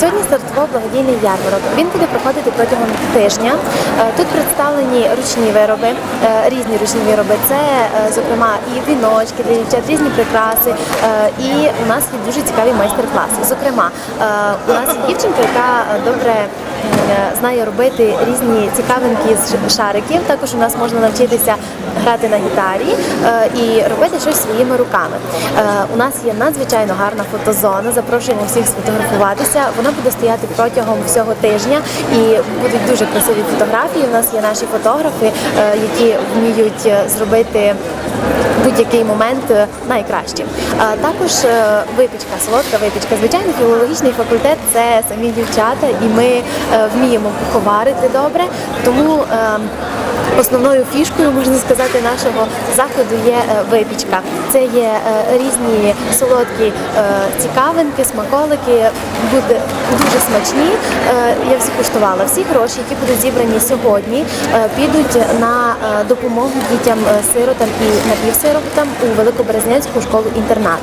Сьогодні стартував благодійний ярмарок. Він буде проходити протягом тижня. Е, Тут представлені ручні вироби, е, різні ручні вироби. Це, е, зокрема, і віночки для дівчат, різні прикраси. І у нас є дуже цікаві майстер-класи. Зокрема, у нас є дівчинка, яка добре знає робити різні цікавинки з шариків. Також у нас можна навчитися грати на гітарі е, і робити щось своїми руками. Е, У нас є надзвичайно гарна фотозона. Запрошуємо всіх сфотографуватися. Вона буде стояти протягом всього тижня і будуть дуже красиві фотографії. У нас є наші фотографи, е, які вміють е, зробити будь-який момент е, найкращим. Також е, випічка, солодка випічка. Звичайно, філологічний факультет це самі дівчата, і ми е, вміємо куховарити добре. Тому е, Основною фішкою можна сказати нашого заходу є е, випічка. Це є е, різні солодкі е, цікавинки, смаколики, буде дуже смачні. Е, Я всі куштувала. Всі гроші, які будуть зібрані сьогодні, е, підуть на е, допомогу дітям е, сиротам і напівсиротам у Великоберезнянську школу інтернат.